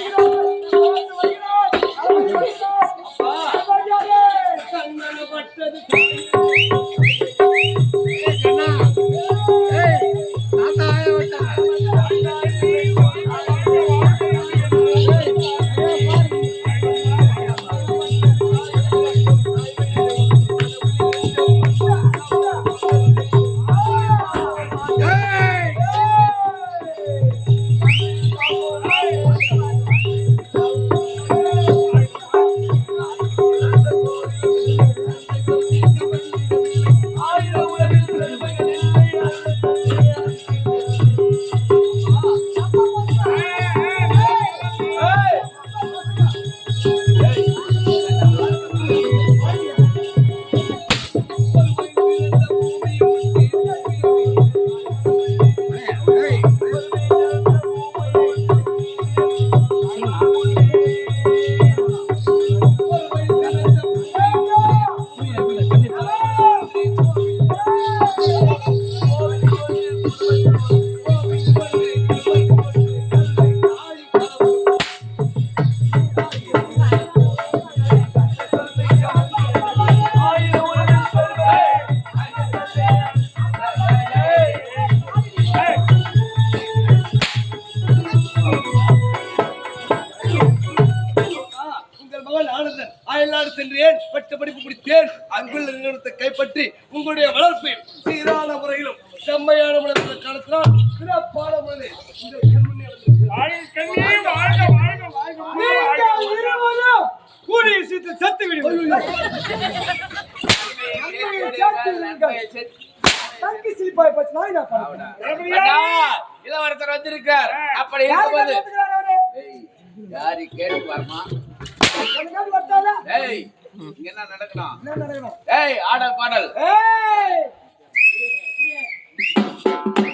جيڏا جوت தங்கி சிரிப்பாய் நான் என்ன பண்ணுறேன் இளவரசர் வந்திருக்கார் அப்படி இருக்கும்போது யாரு கேட்டு ஏய் இங்க என்ன நடக்கணும் ஏய் ஆடல் பாடல் இல்ல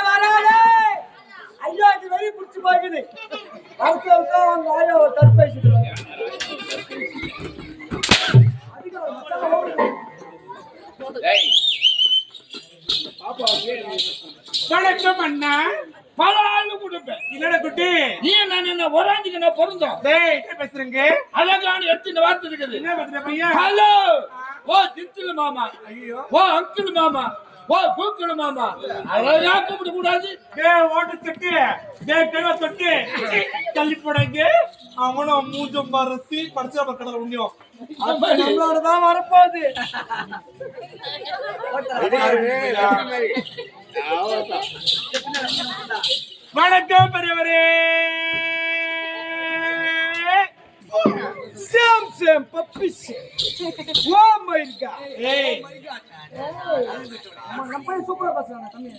வாங்க, வாங்க. ஐயோ அது வெளியே பிடிச்சி பாக்குது அடுத்த வருஷம் அவங்க ஆயா ஒரு வணக்கம் அண்ணா பல ஆளு கொடுப்பேன் என்னடா குட்டி? நீ நான் என்ன ஒராஞ்சுக்கு நான் பொருந்தோம்? டேய் என்ன பேசுறீங்க? அழகான எத்தனை வார்த்தை இருக்குது. என்ன பேசுற பையன் ஹலோ! ஓ தித்துல மாமா. ஐயோ. ஓ அங்கிள் மாமா. ஓ பூக்குள் மாமா. அழகா கூப்பிட கூடாது டே ஓட்டு தொட்டு. டே கைவ தொட்டு. தள்ளி போடாங்க அவனும் மூஞ்சும் மரசி படிச்சா மக்கள் உண்ணியும் நம்மளோட தான் வரப்போகுது. வணக்கம் பெரியவரே. Same same am puppies. Oh my God. நம்ம சூப்பரா தம்பி.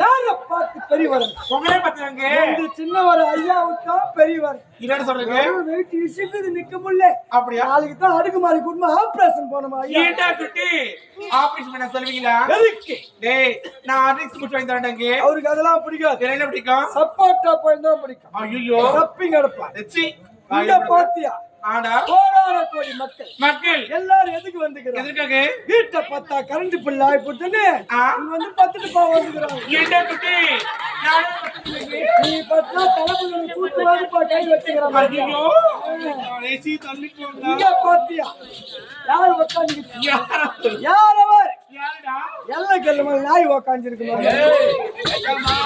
யாரை பார்த்து பெரியவர் உங்களே பாத்துறாங்க இந்த சின்னவர் ஐயாவுக்கு பெரியவர் இல்லன்னு சொல்றீங்க வெயிட் இசுக்குது நிக்க முடியல அப்படியா நாளைக்கு தான் அடுக்குமாறி குடும்பம் ஆபரேஷன் போனோமா ஐயா குட்டி ஆபரேஷன் பண்ண சொல்லுவீங்களா எதுக்கு டேய் நான் ஆர்டிக்ஸ் முடிச்சு வாங்கி தரேன்டாங்க அவருக்கு அதெல்லாம் பிடிக்காது என்ன பிடிக்கும் சப்போட்டா பிடிக்கும் ஐயோ சப்பிங் எடுப்பான் சி இங்க பாத்தியா? கோடி மக்கள். மக்கள். எல்லாரும் எதுக்கு வந்துக்கிறாங்க வீட்டை பார்த்தா கரண்ட் பில் ஆயிப்போட்டுன்னு ஆ. இங்க வந்து பத்துட்டு போக வந்துக்கிறாங்க குட்டி? நீ பார்த்தா தலைப்புகளை கூத்து வாங்கப்பா கை வச்சுக்கிறாங்க பாத்தியா? யார் உட்காந்து யாரா அவர்? யாரடா? எல்லை கல்லு மேல நாய் உக்காந்துருக்கு ஏய், எஜமா,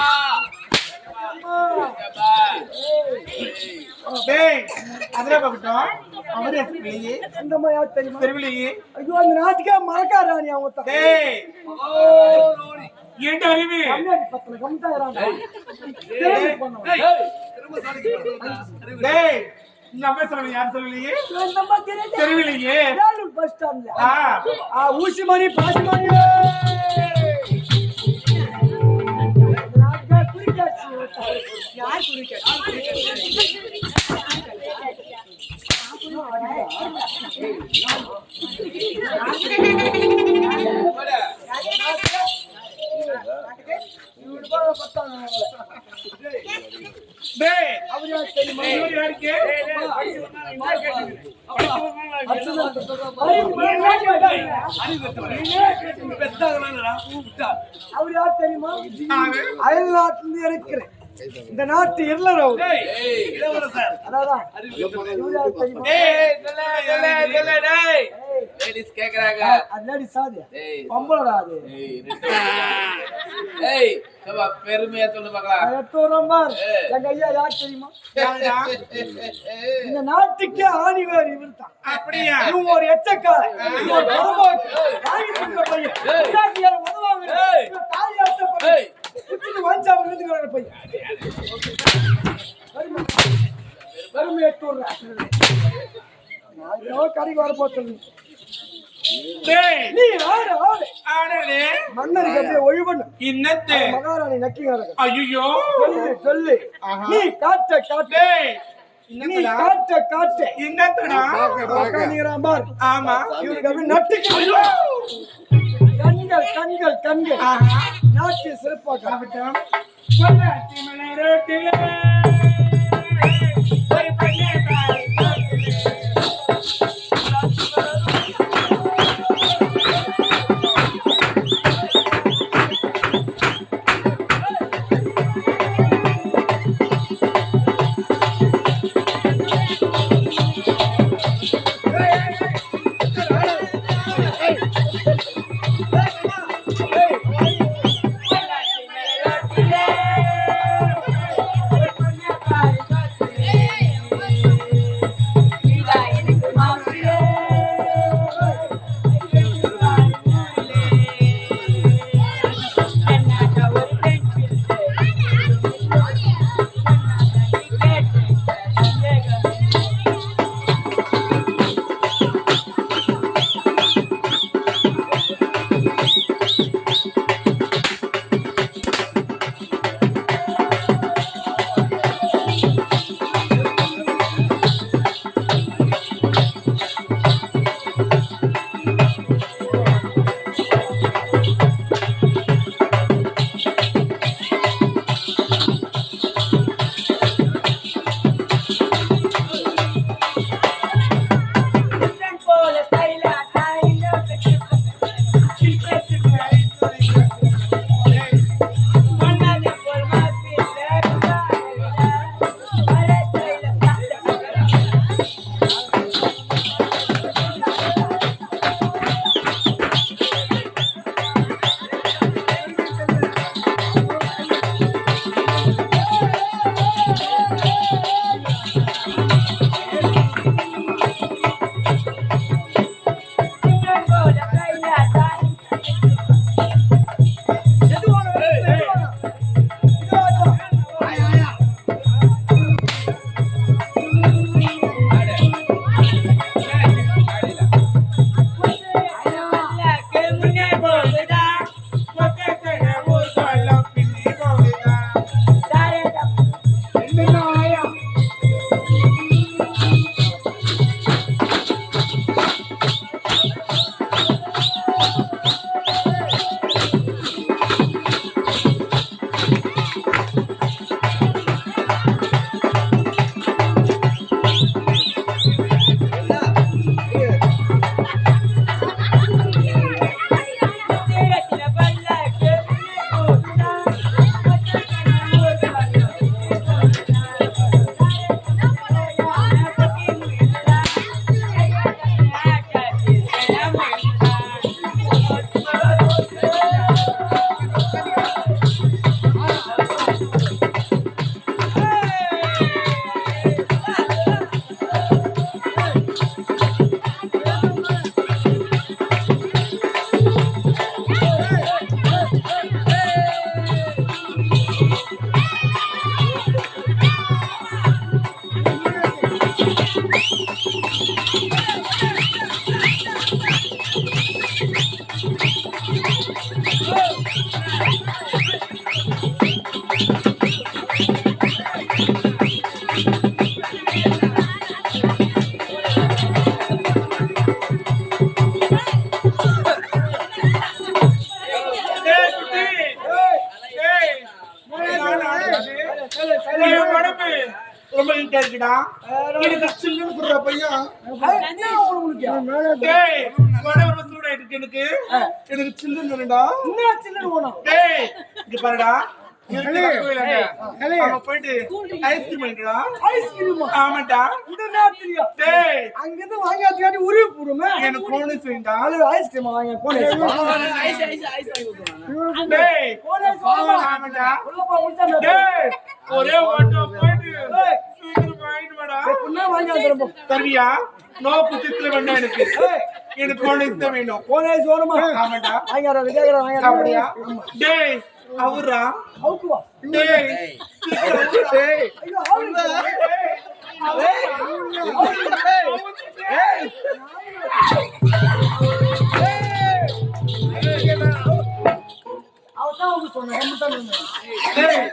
எஜமா. டேய் அதெல்லாம் பார்க்கட்டும் அவரே அந்த மாதிரி யார் தெரியுமா? தெருவிலேயே ஐயோ அந்த நாட்டுக்கே மறக்காராணி அவங்க தான் டேய். ஏண்டா அறிவு? கம்மியாடி பத்தல பண்ணவன். ஏய், திரும்ப சாதிக்க. டேய். இந்த அம்மா சொல்லுங்க யார் சொல்லலையே? தெரியுது. தெருவிலேயே வேலூர் பஸ் ஸ்டாண்ட்ல ஆ. ஆ ஊசி மணி பாசி மணி யார் குறிக்காச்சு. டேய் யார் தெரியுமா அவர் யார் தெரியுமா ஆவே. அயல் நாட்டிலிருந்து இருக்கிறேன் இந்த நாட்டு இருளர் பெருமையா சொல்லு பார் எங்க ஐயா யார் தெரியுமா? இந்த நாட்டுக்கே ஆணிவர் இவர் தான் அப்படியா? இவங்க ஒரு எச்சக்காரன். இவங்க ஒரு பொறுப்பாக்கு. வாங்கி கொடுக்குற. ஏய். இவன் தாலி அறுத்த பையன். வறுமை. எட்டு. நான் ஏதோ கடைக்கு வர போத்தது. மகாராணி நக்கி ஐயோ சொல்லு சொல்லு. நீ காட்ட காட்ட. காட்ட காட்ட. பார். ஆமா. இவனுக்கு நட்டுக்கு கண்கள் கண்கள் கண்கள். நாட்டிய சிறப்பாக. ஆகட்டும் பொள்ளாச்சி மலை ரோட்டிலே. ஒரு பையன் இருக்குடா. எனக்கு சில்லுன்னு குடுற பையன். என்ன உங்களுக்கு டேய் வடவர சூடா இருக்கு. எனக்கு. எனக்கு சில்லுன்னு வேணும்டா சில்லறை போனோம் டேய் இங்க பாருடா. போயிட்டு ஐஸ்கிரீம் ஐஸ்கிரீமா ஆமாடா இந்த நேரத்துலயா டேய். அங்கிருந்து வாங்கியாச்சுக்காட்டி உருவி போடுமே எனக்கு வேண்டா அது ஐஸ்கிரீமா வாங்க டேய். ஒரே ஓட்டம் போயிட்டு வாங்கி தருவியா நோ புத்தகத்துல வேண்டாம் எனக்கு. எனக்கு தான் வேணும். போனே சோரமா ஆமாடா வாங்கி வர கேக்குறேன் வாங்கி அப்படியா டேய். அவரா? அவுக்கு வா டேய். டேய் ஐயோ அவுக்கு அவதான் அவுக்கு சொன்னேன்? நம்ம தான். சொன்னேன்? டேய்,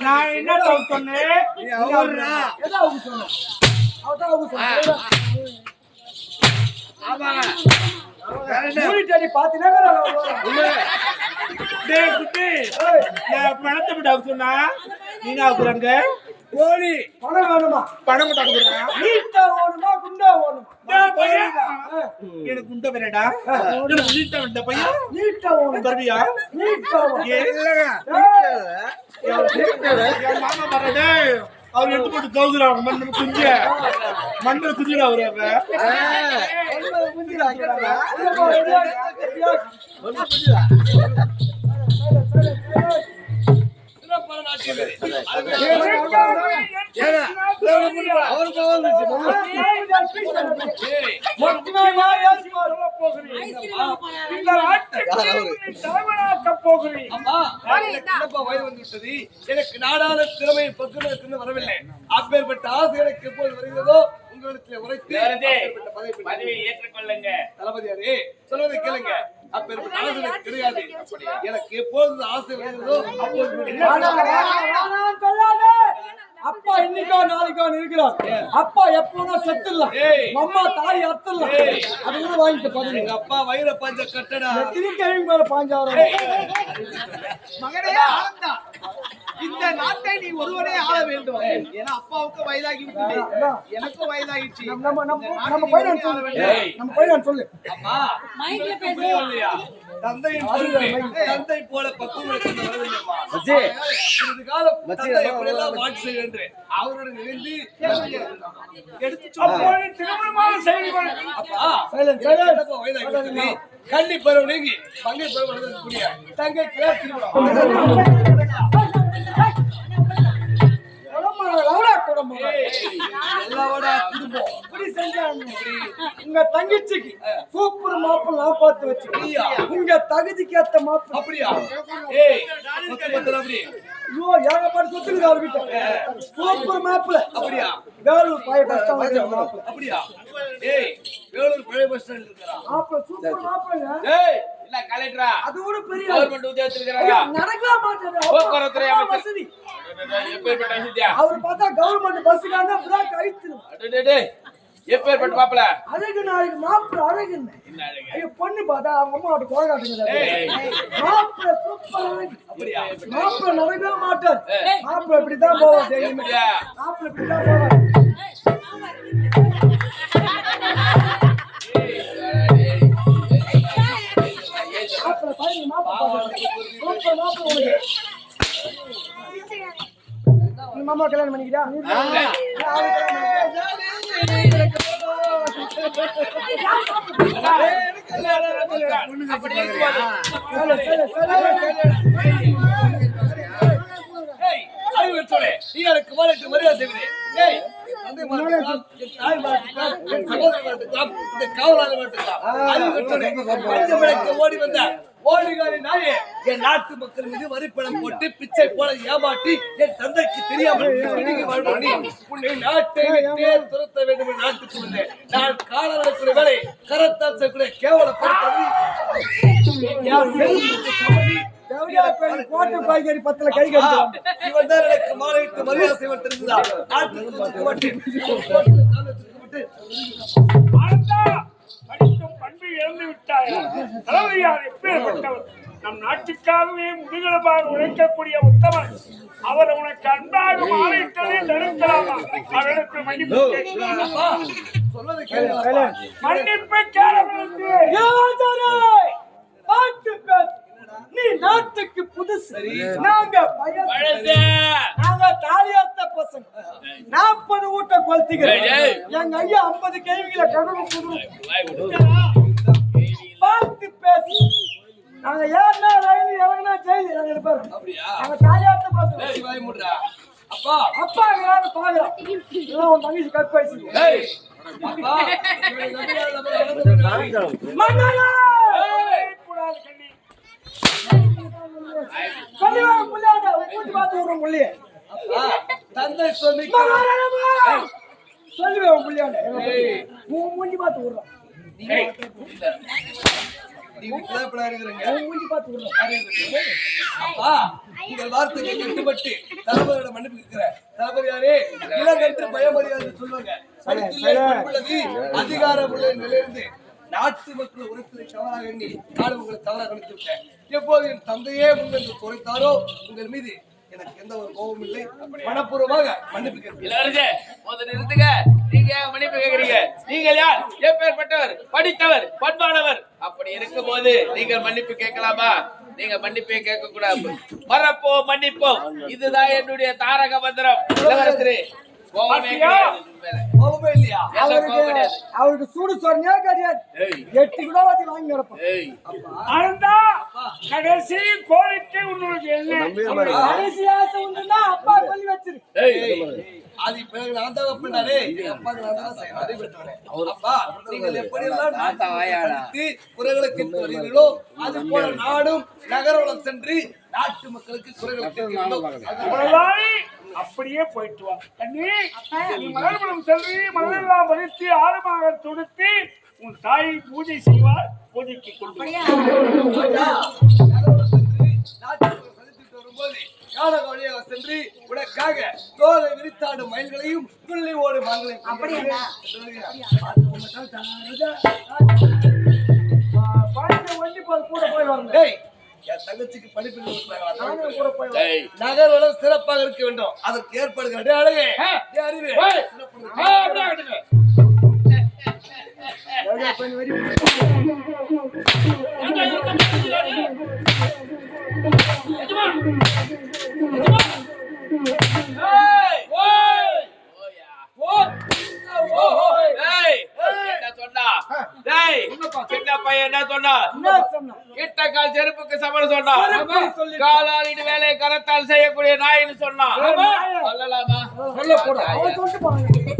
நான் என்ன? சொன்னேன் பாத்தீங்கன்னா டேய் குட்டி நான் பணத்தை விட சொன்னா. நீ ஆகுறாங்க கோழி பணம் வேணுமா? பணம் மட்டும் ஆகுறா நீட்டா ஓடுமா குண்டா ஓடுமா? எனக்கு குண்ட வேறடா எனக்கு நீட்டா வந்த பையன். நீட்டா மாமா வரடே அவர் எடுத்து போட்டு கவுக்குறாங்க மண்ணு குஞ்ச. மண்ணு குஞ்சுடா அவரு சிறப்பான எனக்கு எனக்கு நாடான திறமை பக்குவத்திலிருந்து வரவில்லை. அப்பேற்பட்ட ஆசை எனக்கு எப்போது வருகிறதோ உங்களுக்கு உரைத்து பதவியை ஏற்றுக்கொள்ளுங்க. தளபதியாரே சொல்வதை கேளுங்க. அப்பேற்பட்ட ஆசை எனக்கு கிடையாது. எனக்கு எப்போது ஆசை வருகிறதோ அப்போது அப்பா இன்னைக்கோ நாளைக்கோ இருக்கிறார். அப்பா எப்போனா செத்துடலாம். ஏய். அம்மா தாய் அத்துடலாம். அது கூட வாங்கிட்டு பாருங்க அப்பா வயிற பஞ்ச கட்டடா. திருக்கழிவு மேல பாஞ்சாயிரம் மகனே ஆனந்தா. இந்த நாட்டை நீ ஒருவனே வேண்டும் ஏன்னா அப்பாவுக்கு வயதாகி விட்டது. எனக்கும் வயதாகிடுச்சு நம்ம நம்ம பையன் சொல்லு. நம்ம சொல்லு. அம்மா தந்தை போல பக்குவம் காலம் எடுத்து அப்பா வயதாகி? கன்னி பருவம் நீங்கி பங்கை பருவம் அடையக்கூடிய தங்கை கிளாஸ் திருமணம் எல்லாவோட குடும்பம். இப்படி செஞ்சாங்க. உங்க தங்கச்சிக்கு சூப்பர் மாப்பிள்ள பார்த்து வச்சு அப்படியா? உங்க தகுதிக்கு ஏத்த மாப்பிள்ள. அப்படியா? ஏய் அப்படி ஐயோ ஏகப்பட்ட சொத்துக்குது அவர் கிட்ட சூப்பர் மாப்பிள்ள. அப்படியா? வேலூர் பாய கஷ்டம் மாப்பிள்ள அப்படியா? ஏய் வேலூர் பழைய பஸ் ஸ்டாண்ட் இருக்கிறா மாப்பிள்ள சூப்பர் மாப்பிள்ள ஏய் இல்ல கலெக்டரா? அது கூட பெரிய கவர்மெண்ட் உத்தியோகத்தில் இருக்கிறாரா நடக்கவே மாட்டாரு போக்குவரத்துறை அப்பா அமைச்சர். வசதி. எப்பேற்பட்ட வசதியா? அவர் பார்த்தா கவர்மெண்ட் பஸ்ஸுக்கான அடடடே, எப்பேற்பட்ட மாப்பிள அழகு நாளைக்கு மாப்பிள்ள அழகு என்ன? அழகு? ஐயோ பொண்ணு பார்த்தா அவங்க அம்மா அவட்டு கோழ காட்டுங்க. ஏய். மாப்பிள்ள சூப்பர் அழகு. அப்படியா? மாப்பிள்ள நடக்கவே மாட்டார். மாப்பிள்ள இப்படிதான் போவார் தெரியுமே? அப்படியா? மாப்பிள்ள இப்படிதான் போவார். மாமா கல்யாணம் பண்ணிக்கிட்டா அப்படி இருக்கும்போது, ஏய் அறிவு பெற்றோரே நீ எனக்கு மாநிலத்துக்கு மரியாதை செய்வதே ஏய் தந்தை மாநிலத்துக்கு என் தாய் மாநிலத்துக்கு என் சகோதரி மாநிலத்துக்கு இந்த காவலாளி மாநிலத்துக்கு அறிவு பெற்றோரே பஞ்சமிழக்க ஓடி வந்த ஓடிகாரி நாயே என் நாட்டு மக்கள் மீது வரிப்பணம் போட்டு பிச்சை போல ஏமாற்றி என் தந்தைக்கு தெரியாமல் உன்னை நாட்டை விட்டே துரத்த வேண்டும் என்று நாட்டுக்கு வந்தேன். நான் காலவரக்கூடிய வேலை கரத்தால் செய்யக்கூடிய கோட்டை காய்கறி பத்துல கை இவன் தான் எனக்கு மாலையிட்டு மரியாதை செய்வன் நாட்டுக்கு மாட்டேன் படித்தும் பண்பை இழந்து விட்டாயா? தளபதியார் எப்பேற்பட்டவர்? நம் நாட்டுக்காகவே முதுகெலும்பாக உழைக்கக்கூடிய உத்தமன். அவர் உனக்கு அன்பாக மாறிட்டதை தடுக்கலாமா அவரிடத்தில் மன்னிப்பு மன்னிப்பு பேசு. நீ நாட்டுக்கு புதுசு. நாங்க. நாங்க தாலியாத்த பசங்க. நாற்பது ஊட்ட கொளுத்திக்கிறோம். எங்க ஐயா ஐம்பது கேள்விகளை கடவுள். பார்த்து பேசு. நாங்க ஏறினா ரயில் இறங்கினா ஜெயில் நாங்க இருப்பாரு அப்படியா? நாங்க தாலியாத்த பசங்க. அப்பா. அப்பா யாரும் பாக்குறோம் இதெல்லாம் உன் தங்கச்சி கற்பு வயசு. ஏய். மூஞ்சி பார்த்து விடுறோம் முள்ளியே அப்பா தந்தை சொல்லி சொல்லுவேன் ஏய். உன் மூஞ்சி பார்த்து உங்கள் வார்த்தைக்கு கட்டுப்பட்டு தளபதியோட மன்னிப்பு கேட்கிற தளபதி யாரே? இளங்கன்று பயமறியாது சொல்லுவாங்க. அதிகாரம் உள்ள நிலையிலிருந்து நாட்டு மக்கள் உழைப்பதை தவறாக எண்ணி நாடு உங்களை தவறாக கணித்து எப்போது என் தந்தையே முன்னின்று குறைத்தாரோ உங்கள் மீது எனக்கு எந்த ஒரு கோபம் இல்லை. மனப்பூர்வமாக மன்னிப்பு கேட்கிறேன். முதல்ல நீங்க ஏன் மன்னிப்பு கேக்குறீங்க? நீங்கள் யார்? எப்பேற்பட்டவர் படித்தவர் பண்பானவர். அப்படி இருக்கும்போது நீங்கள் மன்னிப்பு கேட்கலாமா? நீங்க மன்னிப்பே கேட்க கூடாது மறப்போம் மன்னிப்போம். இதுதான் என்னுடைய தாரக மந்திரம். இளவரசரே கோபமே இல்லையா? அவருக்கு சூடு சொன்னே கிடையாது. எட்டு கிலோ வாத்தி வாங்கி கடைசி கோரிக்கை என்ன கடைசி ஆசை உண்டுன்னா அப்பா சொல்லி வச்சிரு. ஏய். அது பிறகு நான் தான் நான் தான் பெற்றவனே. அப்பா நீங்கள் எப்படியெல்லாம் நாட்டு குறைகளை கேட்டு வருகிறீர்களோ அது போல நாடும் நகர வளம் சென்று நாட்டு மக்களுக்கு குறைகளை அப்படியே போயிட்டு வா. கண்ணி நீ மலர்புறம் செல்வி மலரெல்லாம் வரித்து ஆழமாக தொடுத்து உன் தாயை பூஜை செய்வார் பூஜைக்கு கொண்டு வரும்போது யானை வழியாக சென்று உனக்காக தோலை விரித்தாடும் மயில்களையும் துள்ளி ஓடும் மான்களையும் அப்படியா? பாட்டு கூட போய் டேய் என் தங்கச்சிக்கு படிப்பு கூட போய் சிறப்பாக இருக்க வேண்டும் அதற்கு ஏற்பாடுகள் டேய் அழகே அறிவு ஆ, அப்படியே என்ன சொன்னா? டேய், சின்ன பையன் என்ன சொன்னா? என்ன சொன்னா இட்ட கால் செருப்புக்கு சமரம் சொன்னா. செருப்பு சொல்லிட்டான். காலால் வேலை கரத்தால் செய்யக்கூடிய நாயின்னு சொன்னா. சொல்லலாமா? சொல்லக்கூடாது அவன் சொல்லிட்டு போறாங்க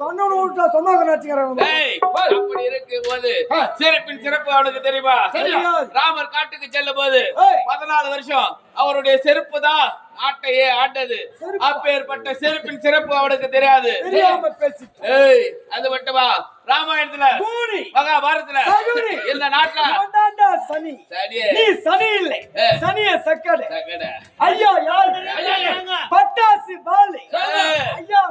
சொன்னவனு விட்டா சொன்னாங்க நினைச்சுக்கிறாங்க ஏய், அப்படி இருக்கும்போது சிறப்பின் சிறப்பு அவனுக்கு தெரியுமா. ராமர் காட்டுக்கு செல்லும் போது. பதினாலு வருஷம் அவருடைய செருப்பு தான் நாட்டையே ஆண்டது செருப்பா? அப்பேற்பட்ட செருப்பின் சிறப்பு அவனுக்கு தெரியாது. அது மட்டுமா? ராமாயணத்துல மகாபாரதத்துல. இந்த நாட்டுல சனி. நீ சனி இல்லை. சனிய சக்கடை. ஐயா யார்? பட்டாசு பாலு. ஐயா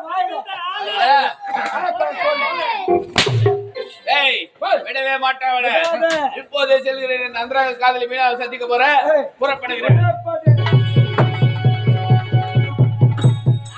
விடவே மாட்டாவன விடாத. இப்போதே செல்கிறேன். நன்றாக காதலி மீனாவை சந்திக்க போறேன். ஏய். புறப்படுகிறேன்.